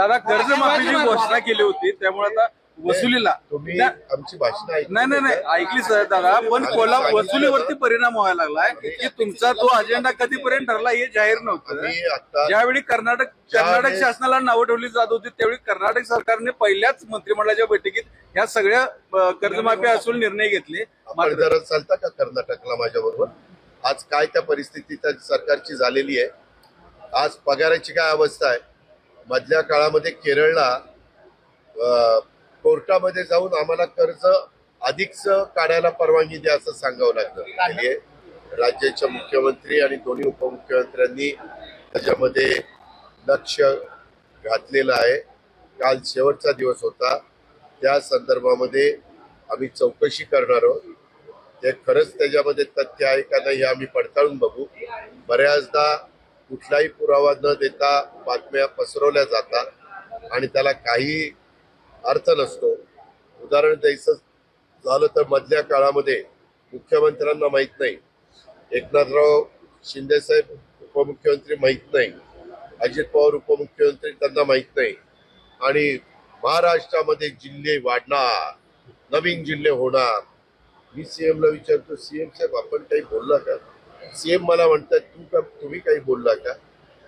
दादा कर्जमाफीची घोषणा केली होती त्यामुळे आता वसुलीला तुम्ही आमची भाषण नाही नाही नाही ऐकली सर दादा पण कोल्हा वसुलीवरती परिणाम व्हायला लागलाय की तुमचा तो अजेंडा कधीपर्यंत ठरला हे जाहीर नव्हतं. ज्यावेळी कर्नाटक कर्नाटक शासनाला नावं ठेवली जात होती त्यावेळी कर्नाटक सरकारने पहिल्याच मंत्रिमंडळाच्या बैठकीत ह्या सगळ्या कर्जमाफी असून निर्णय घेतले. मात्र चालता का कर्नाटकला माझ्या बरोबर आज काय त्या परिस्थिती त्या सरकारची झालेली आहे? आज पगाराची काय अवस्था आहे? मधल्या काळामध्ये केरळला कोर्टामध्ये जाऊन आम्हाला कर्ज अधिकच काढायला परवानगी द्या असं सांगावं लागलं म्हणजे राज्याच्या मुख्यमंत्री आणि दोन्ही उपमुख्यमंत्र्यांनी त्याच्यामध्ये लक्ष घातलेलं आहे. काल शेवटचा दिवस होता. त्या संदर्भामध्ये आम्ही चौकशी करणार आहोत. ते खरंच त्याच्यामध्ये तथ्य आहे का नाही हे आम्ही पडताळून बघू. बऱ्याचदा कुठलाही पुरावा न देता बातम्या पसरवल्या जातात आणि त्याला काही अर्थ नसतो. उदाहरण द्यायचं झालं तर मधल्या काळामध्ये मुख्यमंत्र्यांना माहीत नाही. एकनाथराव शिंदेसाहेब उपमुख्यमंत्री माहीत नाही. अजित पवार उपमुख्यमंत्री त्यांना माहीत नाही. आणि महाराष्ट्रामध्ये जिल्हे वाढणार नवीन जिल्हे होणार. मी सी एमला विचारतो सीएम साहेब आपण काही बोलला का? सीएम मला म्हणतात तू का तुम्ही काही बोलला का?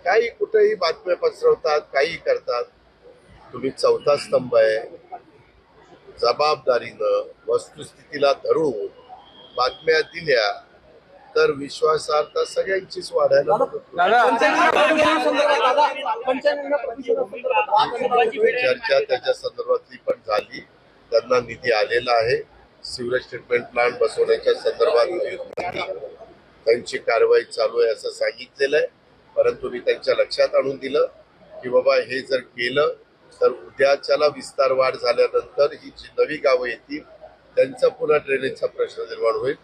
काही कुठेही बातम्या पसरवतात काही करतात. तुम्ही चौथा स्तंभ आहे. जबाबदारीनं वस्तुस्थितीला धरून बातम्या दिल्या तर विश्वासार्हता सगळ्यांचीच वाढायला. चर्चा त्याच्या संदर्भातली पण झाली. त्यांना निधी आलेला आहे. सिवरेज ट्रीटमेंट प्लांट बसवण्याच्या संदर्भात त्यांची कारवाई चालू आहे असं सांगितलेलं आहे. परंतु मी त्यांच्या लक्षात आणून दिलं की बाबा हे जर केलं तर उद्याच्याला विस्तार वाढ झाल्यानंतर ही जी नवी गावं येतील त्यांचा पुन्हा ड्रेनेजचा प्रश्न निर्माण होईल.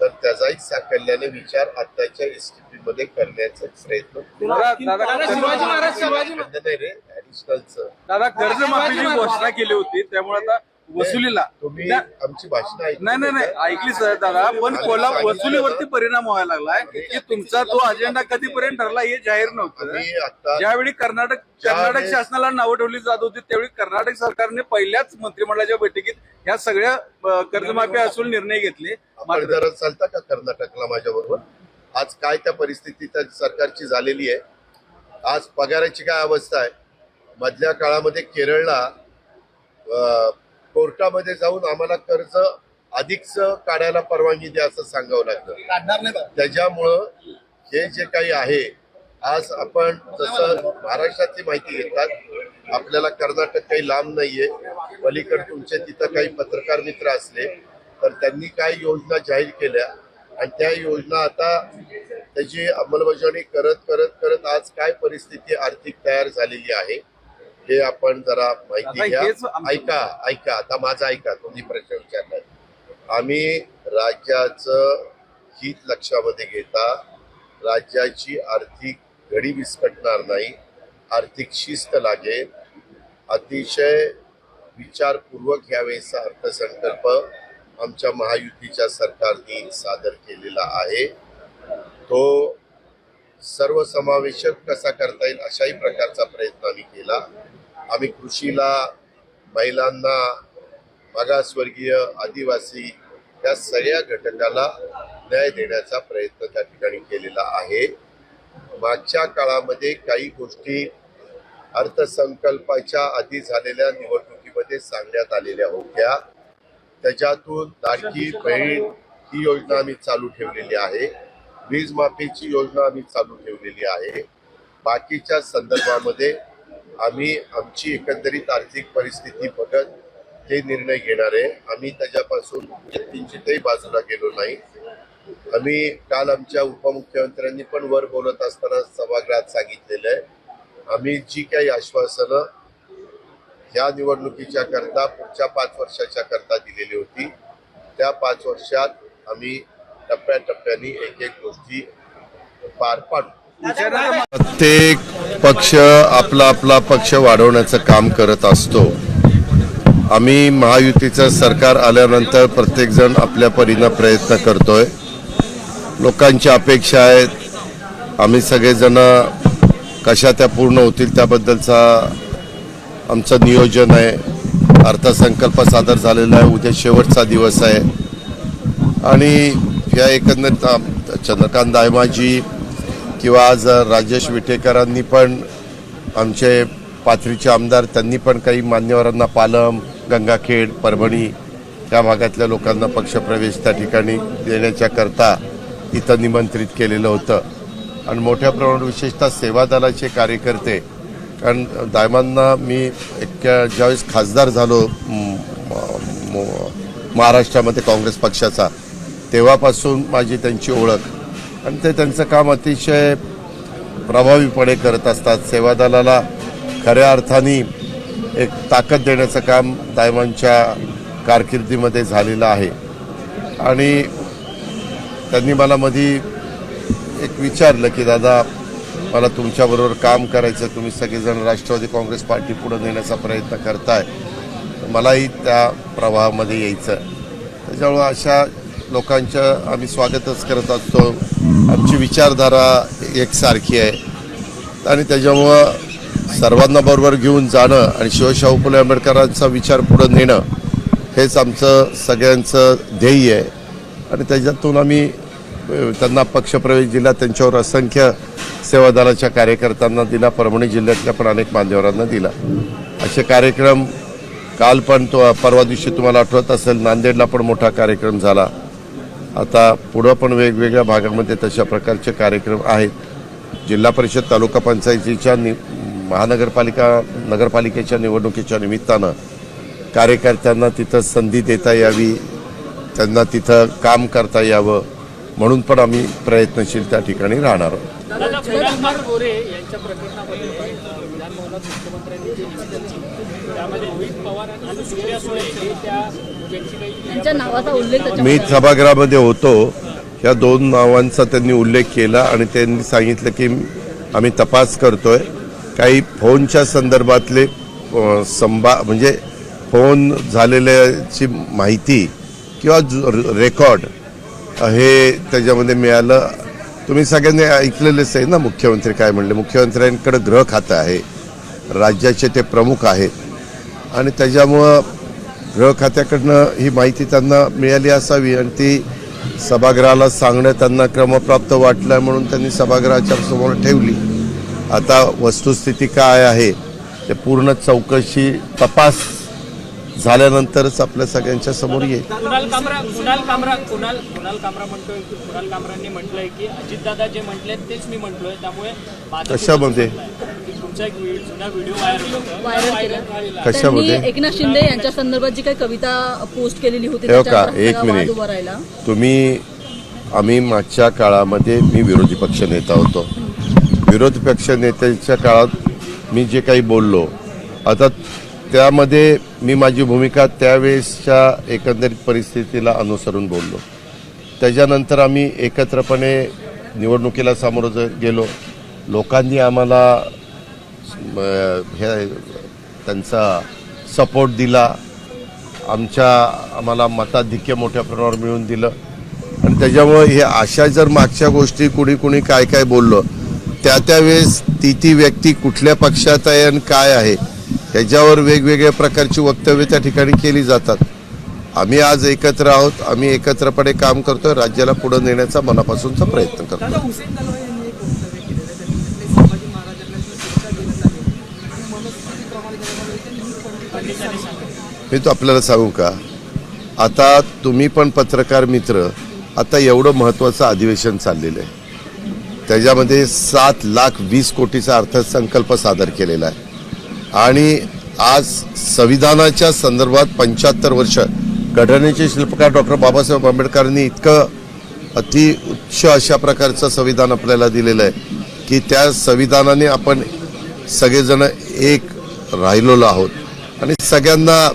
तर त्याचाही साकल्याने विचार आताच्या एसटीपी मध्ये करण्याचा प्रयत्न दादा दादा शिवाजी महाराज शिवाजी नाही रे ऍडिशनलचं दादा कर्जमाफीची घोषणा केली होती त्यामुळे आता वसुलीला. तुम्ही आमची नाही नाही नाही ऐकली सर दादा पण कोल्हा वसुलीवरती परिणाम व्हायला लागलाय की तुमचा तो अजेंडा कधीपर्यंत ठरला हे जाहीर नव्हतं. ज्यावेळी कर्नाटक कर्नाटक शासनाला नावं ठेवली जात होती त्यावेळी कर्नाटक सरकारने पहिल्याच मंत्रिमंडळाच्या बैठकीत ह्या सगळ्या कर्जमाफी असून निर्णय घेतले. मात्र चालता का कर्नाटकला माझ्या बरोबर आज काय त्या परिस्थिती त्या सरकारची झालेली आहे? आज पगाराची काय अवस्था आहे? मधल्या काळामध्ये केरळला कोर्टामध्ये जाऊन आम्हाला कर्ज अधिकच काढायला परवानगी द्या असं सांगावं लागलं त्याच्यामुळं हे जे काही आहे आज आपण जसं महाराष्ट्रातली माहिती घेतात आपल्याला कर्नाटक काही लांब नाहीये. पलीकडे तुमचे तिथं काही पत्रकार मित्र असले तर त्यांनी काही योजना जाहीर केल्या आणि त्या योजना आता त्याची अंमलबजावणी करत करत करत आज काय परिस्थिती आर्थिक तयार झालेली आहे हे आपण जरा माहिती घ्या. ऐका ऐका. आता माझं ऐका तुम्ही प्रश्न विचारलाय आम्ही राज्याचं हित लक्षामध्ये घेता राज्याची आर्थिक घडी विस्कटणार नाही आर्थिक शिस्त लागेल अतिशय विचारपूर्वक यावेळेचा अर्थसंकल्प आमच्या महायुतीच्या सरकारने सादर केलेला आहे. तो सर्वसमावेशक कसा करता येईल अशाही प्रकारचा प्रयत्न आम्ही केला. आम्ही कृषीला महिलांना मागासवर्गीय आदिवासी या सगळ्या घटकाला न्याय देण्याचा प्रयत्न त्या ठिकाणी केलेला आहे. मागच्या काळामध्ये काही गोष्टी अर्थसंकल्पाच्या आधी झालेल्या निवडणुकीमध्ये सांगण्यात आलेल्या होत्या. त्याच्यातून लाडकी बहीण ही योजना आम्ही चालू ठेवलेली आहे. वीज माफीची योजना आम्ही चालू ठेवलेली आहे. बाकीच्या संदर्भामध्ये आम्ही आमची एकंदरीत आर्थिक परिस्थिती बघत ते निर्णय घेणार आहे. आम्ही त्याच्यापासून किंचितही बाजूला गेलो नाही. आम्ही काल आमच्या उपमुख्यमंत्र्यांनी पण वर बोलत असताना सभागृहात सांगितलेलं आहे. आम्ही जी काही आश्वासनं ह्या निवडणुकीच्या करता पुढच्या पाच वर्षाच्या करता दिलेली होती त्या पाच वर्षात आम्ही टप्प्याटप्प्याने एक एक गोष्टी पार पाडू. प्रत्येक पक्ष आपला आपला पक्ष वाढवण्याचं काम करत असतो. आम्ही महायुतीचं सरकार आल्यानंतर प्रत्येकजण आपल्या परीनं प्रयत्न करतोय. लोकांच्या अपेक्षा आहेत. आम्ही सगळेजण कशा त्या पूर्ण होतील त्याबद्दलचा आमचं नियोजन आहे. अर्थसंकल्प सादर झालेला आहे. उद्या शेवटचा दिवस आहे. आणि या एकंदरीत चंद्रकांत दायमाजी किंवा आज राजेश विटेकरांनी पण आमचे पाथरीचे आमदार त्यांनी पण काही मान्यवरांना पालम गंगाखेड परभणी त्या भागातल्या लोकांना पक्षप्रवेश त्या ठिकाणी देण्याच्या करता इथं निमंत्रित केलेलं होतं. आणि मोठ्या प्रमाणात विशेषतः सेवा दलाचे कार्यकर्ते कारण दायमांना मी एक ज्यावेळेस खासदार झालो म- महाराष्ट्रामध्ये काँग्रेस पक्षाचा तेव्हापासून माझी त्यांची ओळख. आणि ते त्यांचं काम अतिशय प्रभावीपणे करत असतात. सेवादलाला खऱ्या अर्थाने एक ताकद देण्याचं काम दायमांच्या कारकिर्दीमध्ये झालेलं आहे. आणि त्यांनी मला मधी एक विचारलं की दादा मला तुमच्याबरोबर काम करायचं तुम्ही सगळेजण राष्ट्रवादी काँग्रेस पार्टी पुढे नेण्याचा प्रयत्न करताय. मलाही त्या प्रवाहामध्ये यायचं. त्याच्यामुळं अशा लोकांचं आम्ही स्वागतच करत असतो. आमची विचारधारा एकसारखी आहे. आणि त्याच्यामुळं सर्वांना बरोबर घेऊन जाणं आणि शिवशाहू फुले आंबेडकरांचा विचार पुढं नेणं हेच आमचं सगळ्यांचं ध्येय आहे. आणि त्याच्यातून आम्ही त्यांना पक्षप्रवेश दिला त्यांच्यावर असंख्य सेवादानाच्या कार्यकर्त्यांना दिला परभणी जिल्ह्यातल्या पण अनेक मान्यवरांना दिला. असे कार्यक्रम काल पण तो परवा दिवशी तुम्हाला आठवत असेल नांदेडला पण मोठा कार्यक्रम झाला. आता पुढं पण वेगवेगळ्या भागामध्ये तशा प्रकारचे कार्यक्रम आहेत. जिल्हा परिषद तालुका पंचायतीच्या नि महानगरपालिका नगरपालिकेच्या निवडणुकीच्या निमित्तानं कार्यकर्त्यांना तिथं संधी देता यावी त्यांना तिथं काम करता यावं म्हणून पण आम्ही प्रयत्नशील त्या ठिकाणी राहणार आहोत. मी सभागृहामध्ये होतो. या दोन नावांचा त्यांनी उल्लेख केला आणि त्यांनी सांगितलं की आम्ही तपास करतोय. काही फोनच्या संदर्भातले संभा म्हणजे फोन झालेल्याची माहिती किंवा जु- रेकॉर्ड हे त्याच्यामध्ये मिळालं. तुम्ही सगळ्यांनी ऐकलेलेच आहे ना मुख्यमंत्री काय म्हणले? मुख्यमंत्र्यांकडे गृह खातं आहे. राज्याचे ते प्रमुख आहेत. आणि त्याच्यामुळं गृह खात्याकडनं ही माहिती त्यांना मिळाली असावी आणि ती सभागृहाला सांगणं त्यांना क्रमप्राप्त वाटलं म्हणून त्यांनी सभागृहाच्या समोर ठेवली. आता वस्तुस्थिती काय आहे ते पूर्ण चौकशी तपास झाल्यानंतरच आपल्या सगळ्यांच्या समोर येईल. कुणाल कामरा कुणाल कामरा कुणाल कुणाल कामरा म्हणतोय की कुणाल कामरांनी म्हटलंय की अजितदादा जे म्हटले तेच मी म्हटलोय त्यामुळे माझं कशामध्ये? तुमचा एक जुना व्हिडिओ व्हायरल कशामध्ये एकनाथ शिंदे यांच्या संदर्भात जी काही कविता पोस्ट केलेली होती का? एक मिनिट. तुम्ही आम्ही मागच्या काळामध्ये मी विरोधी पक्ष नेता होतो. विरोधी पक्ष नेत्याच्या काळात मी जे काही बोललो आता त्यामध्ये मी माझी भूमिका त्यावेळेसच्या एकंदरीत परिस्थितीला अनुसरून बोललो. त्याच्यानंतर आम्ही एकत्रपणे निवडणुकीला सामोरं गेलो. लोकांनी आम्हाला हे त्यांचा सपोर्ट दिला. आमच्या आम्हाला मताधिक्य मोठ्या प्रमाणावर मिळून दिलं. आणि त्याच्यामुळे हे अशा जर मागच्या गोष्टी कुणी कुणी काय काय बोललं त्या त्यावेळेस ती ती व्यक्ती कुठल्या पक्षात आहे आणि काय आहे ह्याच्यावर वेगवेगळ्या प्रकारची वक्तव्य त्या ठिकाणी केली जातात. आम्ही आज एकत्र आहोत आम्ही एकत्रपणे काम करतोय राज्याला पुढे नेण्याचा मनापासूनचा प्रयत्न करतो दादा हुसेन दलवाई यांनी एक वक्तव्य केलेलं आहे त्यांनी म्हटलंय संभाजी महाराजांना जी शिक्षा देण्यात आली आणि मनुस्मृतीप्रमाणे देण्यात आली त्यांनी पंडितांनी मी तो आपल्याला सांगू का? आता तुम्ही पण पत्रकार मित्र आता एवढं महत्वाचं अधिवेशन चाललेलं आहे. त्याच्यामध्ये सात लाख वीस कोटीचा अर्थसंकल्प सादर केलेला आहे. आणि आज संविधानाच्या संदर्भात पंच्याहत्तर वर्ष घटनेचे शिल्पकार डॉक्टर बाबासाहेब आंबेडकरांनी इतकं अति उच्च अशा प्रकारचं संविधान आपल्याला दिलेलं आहे की त्या संविधानाने आपण सगळेजण एक राहिलेलो आहोत. आणि सगळ्यांना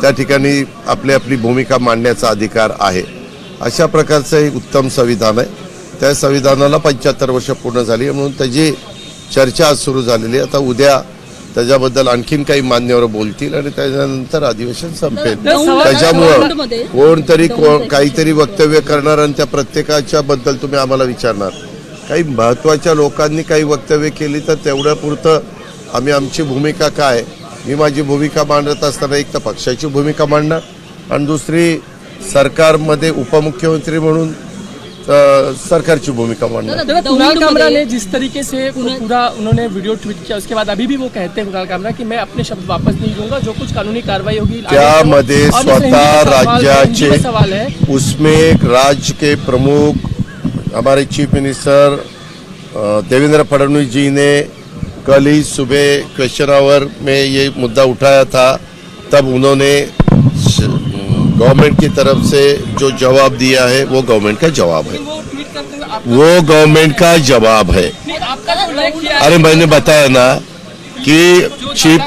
त्या ठिकाणी आपली आपली भूमिका मांडण्याचा अधिकार आहे. अशा प्रकारचं एक उत्तम संविधान आहे. त्या संविधानाला पंच्याहत्तर वर्ष पूर्ण झाली म्हणून त्याची चर्चा आज सुरू झालेली आता उद्या त्याच्याबद्दल आणखीन काही मान्यवर बोलतील आणि त्याच्यानंतर अधिवेशन संपेल. त्याच्यामुळं कोणतरी कोण काहीतरी वक्तव्य करणार आणि त्या प्रत्येकाच्या बद्दल तुम्ही आम्हाला विचारणार. काही महत्त्वाच्या लोकांनी काही वक्तव्य केली तर तेवढ्या पुरतं आम्ही आमची भूमिका काय मी माझी भूमिका मांडत असताना एक तर पक्षाची भूमिका मांडणार आणि दुसरी सरकारमध्ये उपमुख्यमंत्री म्हणून सरकारची भूमिका मांडणार देखो कुणाल कामरा ने जिस तरीके से पूरा उन्होंने वीडियो ट्वीट किया उसके बाद अभी भी वो कहते हैं कुणाल कामरा कि मैं अपने शब्द वापस नहीं लूंगा जो कुछ कानूनी कार्रवाई होगी त्यामध्ये स्वतः राज्याचे सवाल है। उसमें एक राज्य के प्रमुख हमारे चीफ मिनिस्टर देवेंद्र फडणवीस जी ने कल ही सुबह क्वेश्चन आवर में ये मुद्दा उठाया था। तब उन्होंने गवर्नमेंट की तरफ़ से जो जवाब दिया है, वो गवर्नमेंट का जवाब है। वो गवर्नमेंट का जवाब है। अरे मैंने बताया ना कि चीफ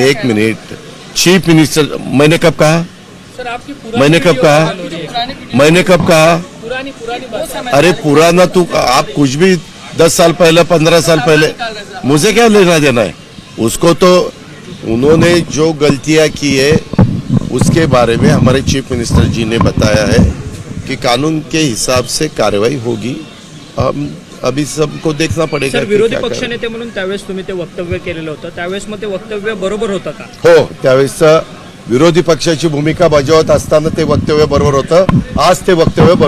एक मिनट चीफ मिनिस्टर मैंने कब कहा? मैंने कब कहा। मैंने कब कहा? अरे पुराना तू आप कुछ भी दस साल पहले पंद्रह साल पहले. मुझे क्या लेना देना है? उसको तो उन्होंने जो गलतियां की है उसके बारे में हमारे चीफ मिनिस्टर जी ने बताया है कि कानून के हिसाब से कार्रवाई होगी। हम अभी सबको देखना पड़ेगा विरोधी है. पक्षनेते म्हणून त्यावेळेस तुम्ही ते वक्तव्य केलेलं होतं. त्यावेळेस मग ते वक्तव्य बरोबर होतं का? हो त्यावेळेस विरोधी पक्षाची भूमिका बजावत असताना ते वक्तव्य बरोबर होतं. आज ते वक्तव्य